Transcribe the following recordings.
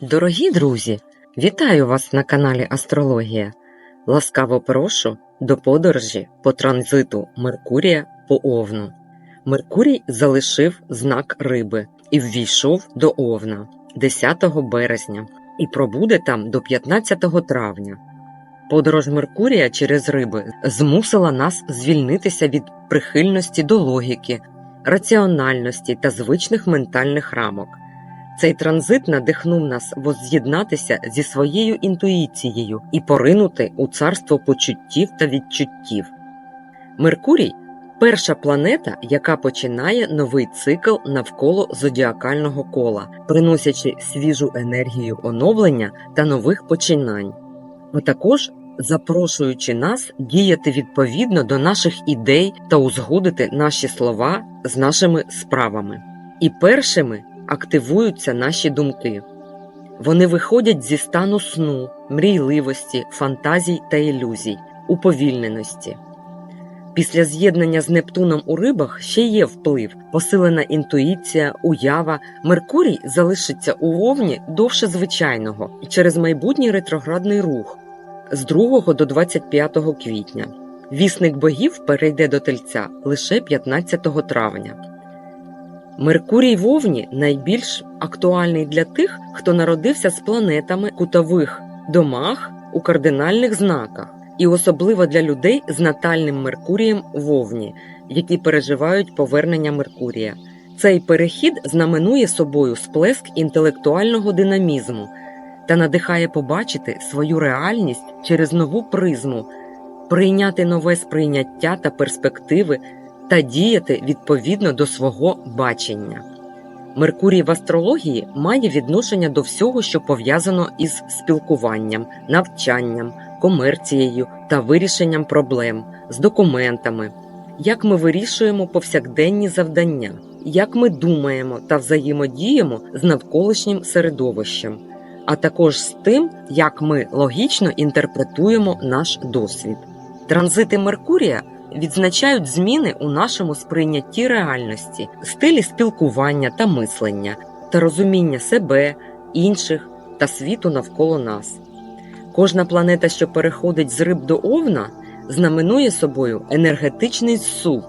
Дорогі друзі, вітаю вас на каналі Астрологія. Ласкаво прошу до подорожі по транзиту Меркурія по Овну. Меркурій залишив знак риби і ввійшов до Овна 10 березня і пробуде там до 15 травня. Подорож Меркурія через риби змусила нас звільнитися від прихильності до логіки, раціональності та звичних ментальних рамок. Цей транзит надихнув нас воз'єднатися зі своєю інтуїцією і поринути у царство почуттів та відчуттів. Меркурій перша планета, яка починає новий цикл навколо зодіакального кола, приносячи свіжу енергію оновлення та нових починань, а також запрошуючи нас діяти відповідно до наших ідей та узгодити наші слова з нашими справами. І першими активуються наші думки. Вони виходять зі стану сну, мрійливості, фантазій та ілюзій, уповільненості. Після з'єднання з Нептуном у рибах ще є вплив, посилена інтуїція, уява. Меркурій залишиться у вовні довше звичайного через майбутній ретроградний рух з 2 до 25 квітня. Вісник богів перейде до тельця лише 15 травня. Меркурій Вовні найбільш актуальний для тих, хто народився з планетами кутових домах у кардинальних знаках, і особливо для людей з натальним Меркурієм Вовні, які переживають повернення Меркурія. Цей перехід знаменує собою сплеск інтелектуального динамізму та надихає побачити свою реальність через нову призму, прийняти нове сприйняття та перспективи та діяти відповідно до свого бачення. Меркурій в астрології має відношення до всього, що пов'язано із спілкуванням, навчанням, комерцією та вирішенням проблем з документами, як ми вирішуємо повсякденні завдання, як ми думаємо та взаємодіємо з навколишнім середовищем, а також з тим, як ми логічно інтерпретуємо наш досвід. Транзити Меркурія відзначають зміни у нашому сприйнятті реальності, стилі спілкування та мислення та розуміння себе, інших та світу навколо нас. Кожна планета, що переходить з риб до овна, знаменує собою енергетичний сув,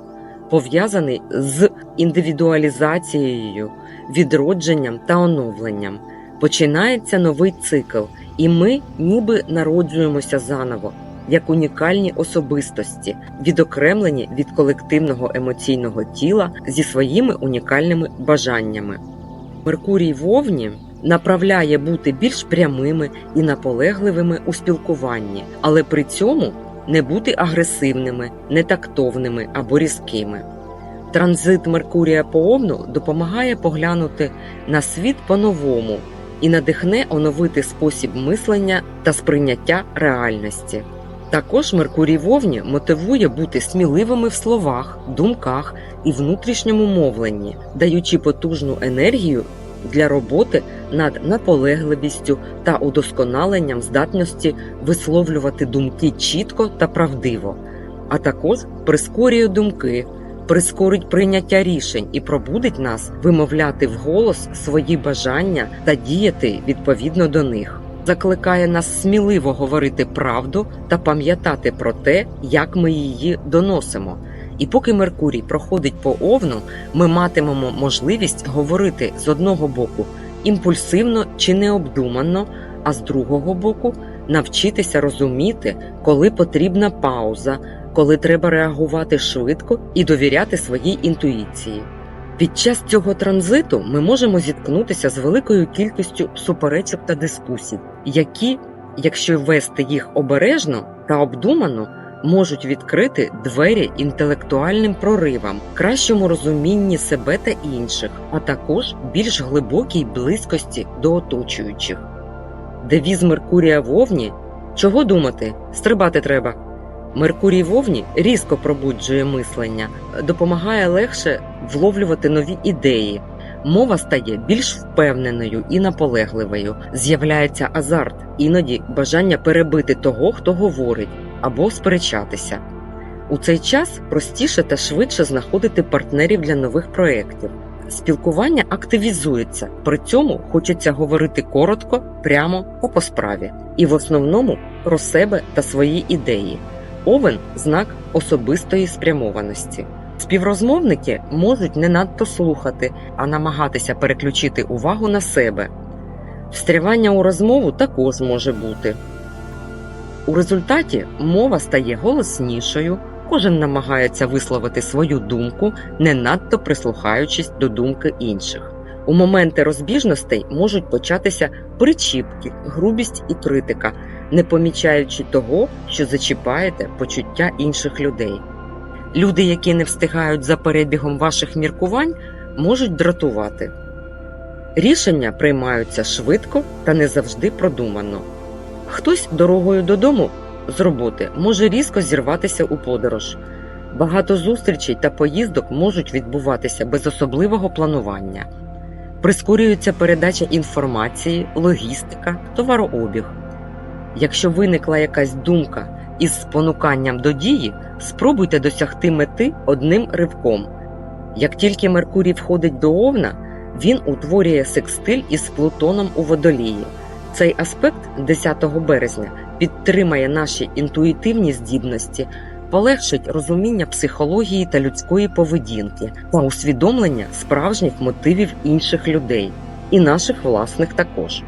пов'язаний з індивідуалізацією, відродженням та оновленням. Починається новий цикл, і ми ніби народжуємося заново як унікальні особистості, відокремлені від колективного емоційного тіла зі своїми унікальними бажаннями. Меркурій Вовні направляє бути більш прямими і наполегливими у спілкуванні, але при цьому не бути агресивними, нетактовними або різкими. Транзит Меркурія по Овну допомагає поглянути на світ по-новому і надихне оновити спосіб мислення та сприйняття реальності. Також Меркурій Вовні мотивує бути сміливими в словах, думках і внутрішньому мовленні, даючи потужну енергію для роботи над наполегливістю та удосконаленням здатності висловлювати думки чітко та правдиво, а також прискорює думки, прискорить прийняття рішень і пробудить нас вимовляти вголос свої бажання та діяти відповідно до них закликає нас сміливо говорити правду та пам'ятати про те, як ми її доносимо. І поки Меркурій проходить по овну, ми матимемо можливість говорити з одного боку імпульсивно чи необдумано, а з другого боку навчитися розуміти, коли потрібна пауза, коли треба реагувати швидко і довіряти своїй інтуїції. Під час цього транзиту ми можемо зіткнутися з великою кількістю суперечок та дискусій, які, якщо вести їх обережно та обдумано, можуть відкрити двері інтелектуальним проривам, кращому розумінні себе та інших, а також більш глибокій близькості до оточуючих. Девіз Меркурія Вовні чого думати? Стрибати треба. Меркурій Вовні різко пробуджує мислення, допомагає легше вловлювати нові ідеї. Мова стає більш впевненою і наполегливою. З'являється азарт, іноді бажання перебити того, хто говорить, або сперечатися. У цей час простіше та швидше знаходити партнерів для нових проєктів. спілкування активізується, при цьому хочеться говорити коротко, прямо та по справі, і в основному про себе та свої ідеї. Овен знак особистої спрямованості. Співрозмовники можуть не надто слухати, а намагатися переключити увагу на себе. Встрявання у розмову також може бути. У результаті мова стає голоснішою, кожен намагається висловити свою думку, не надто прислухаючись до думки інших. У моменти розбіжностей можуть початися причіпки, грубість і критика, не помічаючи того, що зачіпаєте почуття інших людей. Люди, які не встигають за перебігом ваших міркувань, можуть дратувати. Рішення приймаються швидко та не завжди продумано. Хтось дорогою додому з роботи може різко зірватися у подорож. Багато зустрічей та поїздок можуть відбуватися без особливого планування. Прискорюється передача інформації, логістика, товарообіг. Якщо виникла якась думка із спонуканням до дії, спробуйте досягти мети одним ривком. Як тільки Меркурій входить до Овна, він утворює секстиль із Плутоном у водолії. Цей аспект 10 березня підтримає наші інтуїтивні здібності, полегшить розуміння психології та людської поведінки та усвідомлення справжніх мотивів інших людей і наших власних також.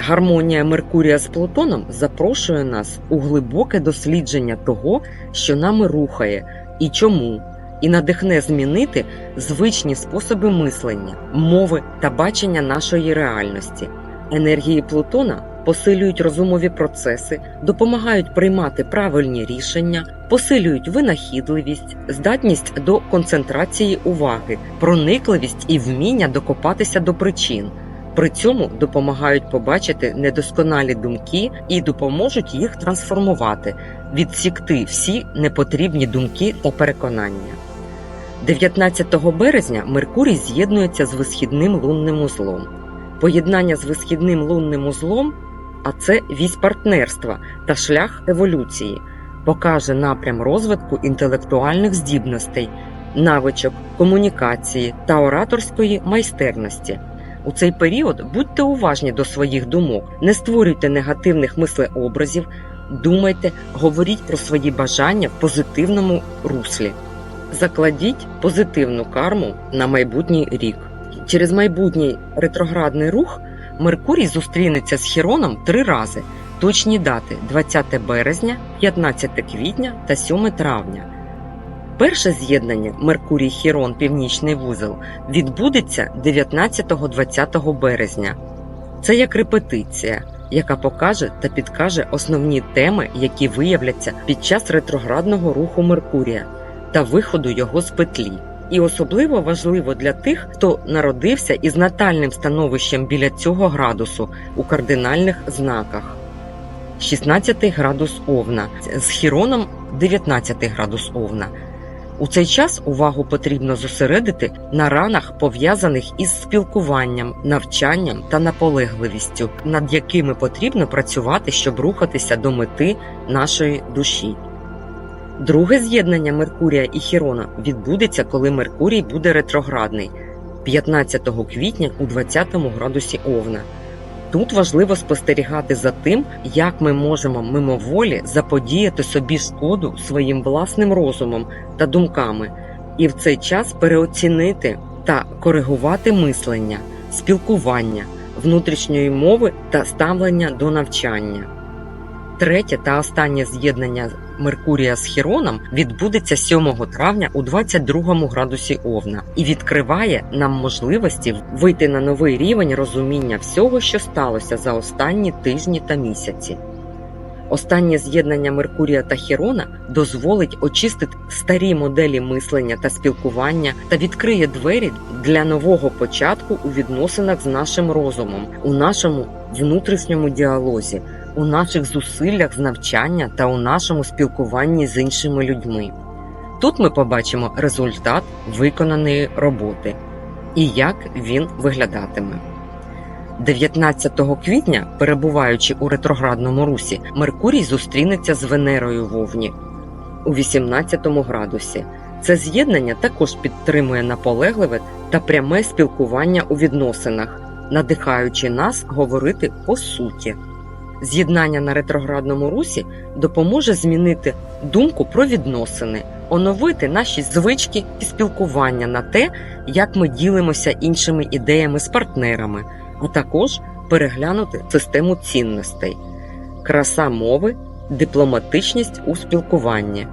Гармонія Меркурія з Плутоном запрошує нас у глибоке дослідження того, що нами рухає і чому, і надихне змінити звичні способи мислення, мови та бачення нашої реальності. Енергії Плутона посилюють розумові процеси, допомагають приймати правильні рішення, посилюють винахідливість, здатність до концентрації уваги, проникливість і вміння докопатися до причин. При цьому допомагають побачити недосконалі думки і допоможуть їх трансформувати, відсікти всі непотрібні думки та переконання. 19 березня Меркурій з'єднується з висхідним лунним узлом. Поєднання з висхідним лунним узлом, а це вісь партнерства та шлях еволюції, покаже напрям розвитку інтелектуальних здібностей, навичок, комунікації та ораторської майстерності. У цей період будьте уважні до своїх думок, не створюйте негативних мислеобразів, думайте, говоріть про свої бажання в позитивному руслі. Закладіть позитивну карму на майбутній рік. Через майбутній ретроградний рух Меркурій зустрінеться з Хіроном три рази. Точні дати 20 березня, 15 квітня та 7 травня. Перше з'єднання Меркурій Хірон Північний вузол відбудеться 19-20 березня. Це як репетиція, яка покаже та підкаже основні теми, які виявляться під час ретроградного руху Меркурія та виходу його з петлі. І особливо важливо для тих, хто народився із натальним становищем біля цього градусу у кардинальних знаках. 16 градус Овна з Хіроном 19 градус Овна. У цей час увагу потрібно зосередити на ранах, пов'язаних із спілкуванням, навчанням та наполегливістю, над якими потрібно працювати, щоб рухатися до мети нашої душі. Друге з'єднання Меркурія і Хірона відбудеться, коли Меркурій буде ретроградний 15 квітня у 20 градусі Овна. Тут важливо спостерігати за тим, як ми можемо мимоволі заподіяти собі шкоду своїм власним розумом та думками, і в цей час переоцінити та коригувати мислення, спілкування, внутрішньої мови та ставлення до навчання. Третє та останнє з'єднання Меркурія з Хіроном відбудеться 7 травня у 22 градусі Овна і відкриває нам можливості вийти на новий рівень розуміння всього, що сталося за останні тижні та місяці. Останнє з'єднання Меркурія та Хірона дозволить очистити старі моделі мислення та спілкування та відкриє двері для нового початку у відносинах з нашим розумом, у нашому внутрішньому діалозі, у наших зусиллях з навчання та у нашому спілкуванні з іншими людьми. Тут ми побачимо результат виконаної роботи і як він виглядатиме. 19 квітня, перебуваючи у ретроградному русі, Меркурій зустрінеться з Венерою в Овні у 18 градусі. Це з'єднання також підтримує наполегливе та пряме спілкування у відносинах, надихаючи нас говорити по суті. З'єднання на ретроградному русі допоможе змінити думку про відносини, оновити наші звички і спілкування на те, як ми ділимося іншими ідеями з партнерами, а також переглянути систему цінностей, краса мови, дипломатичність у спілкуванні.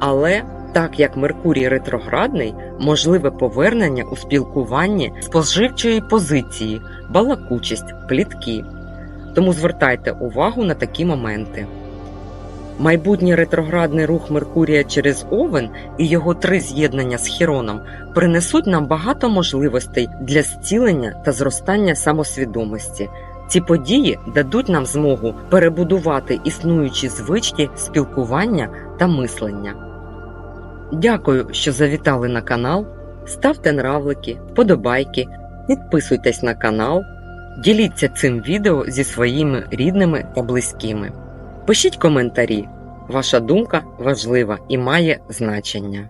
Але так як Меркурій ретроградний, можливе повернення у спілкуванні споживчої позиції, балакучість, плітки. Тому звертайте увагу на такі моменти. Майбутній ретроградний рух Меркурія через Овен і його три з'єднання з Хіроном принесуть нам багато можливостей для зцілення та зростання самосвідомості. Ці події дадуть нам змогу перебудувати існуючі звички спілкування та мислення. Дякую, що завітали на канал. Ставте нравлики, вподобайки, підписуйтесь на канал, діліться цим відео зі своїми рідними та близькими. Пишіть коментарі. Ваша думка важлива і має значення.